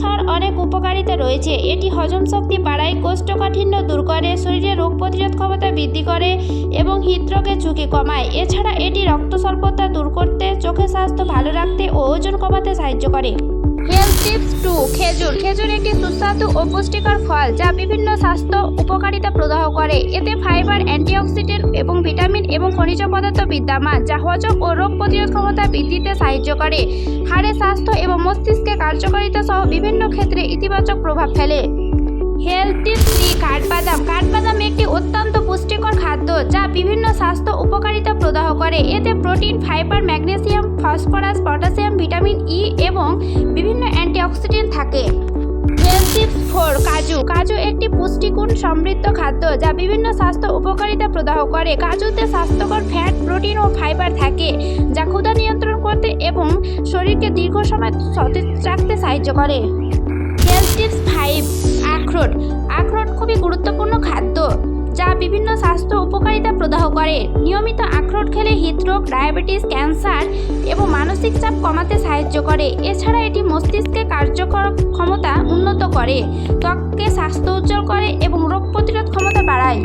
খাওয়ার অনেক উপকারিতা রয়েছে। এটি হজম শক্তি বাড়ায়, কোষ্ঠকাঠিন্য দূর করে, শরীরে রোগ প্রতিরোধ ক্ষমতা বৃদ্ধি করে এবং হৃদরোগের ঝুঁকি কমায়। এছাড়া এটি রক্ত স্বল্পতা দূর করতে, চোখের স্বাস্থ্য ভালো রাখতে ও ওজন কমাতে সাহায্য করে। হেলথ টিপস টু, খেজুর। খেজুর একটি সুস্বাদু ও পুষ্টিকর ফল যা বিভিন্ন স্বাস্থ্য উপকারিতা প্রদাহ করে। এতে ফাইবার, অ্যান্টিঅক্সিডেন্ট এবং ভিটামিন এবং খনিজ পদার্থ বিদ্যমান যা হজম ও রোগ প্রতিরোধ ক্ষমতা বৃদ্ধিতে সাহায্য করে। হাড়ের স্বাস্থ্য এবং মস্তিষ্কে কার্যকারিতা সহ বিভিন্ন ক্ষেত্রে ইতিবাচক প্রভাব ফেলে। হেলথ থ্রি কাঠবাদাম। কাঠবাদাম একটি অত্যন্ত পুষ্টিকর খাদ্য যা বিভিন্ন স্বাস্থ্য উপকারিতা প্রদাহ করে। এতে protein, fibre, magnesium, phosphorus, potassium, vitamin E এবং বিভিন্ন অ্যান্টিঅক্সিডেন্ট থাকে। হেলথ ফোর, কাজু। কাজু একটি পুষ্টিগুণ সমৃদ্ধ খাদ্য যা বিভিন্ন স্বাস্থ্য উপকারিতা প্রদাহ করে। কাজুতে স্বাস্থ্যকর ফ্যাট প্রোটিন ও ফাইবার থাকে, যা ক্ষুধা নিয়ন্ত্রণ করতে এবং শরীরকে দীর্ঘ সময় সতেজ রাখতে সাহায্য করে। হেলথ টিপস ফাইভ আখরোট আখরোট খুবই গুরুত্বপূর্ণ খাদ্য। বিভিন্ন স্বাস্থ্য উপকারিতা প্রদাহ করে। নিয়মিত আখরোট খেলে হৃদরোগ, ডায়াবেটিস, ক্যান্সার এবং মানসিক চাপ কমাতে সাহায্য করে। এছাড়া এটি মস্তিষ্কে কার্যকর ক্ষমতা উন্নত করে, ত্বককে স্বাস্থ্য উজ্জ্বল করে এবং রোগ প্রতিরোধ ক্ষমতা বাড়ায়।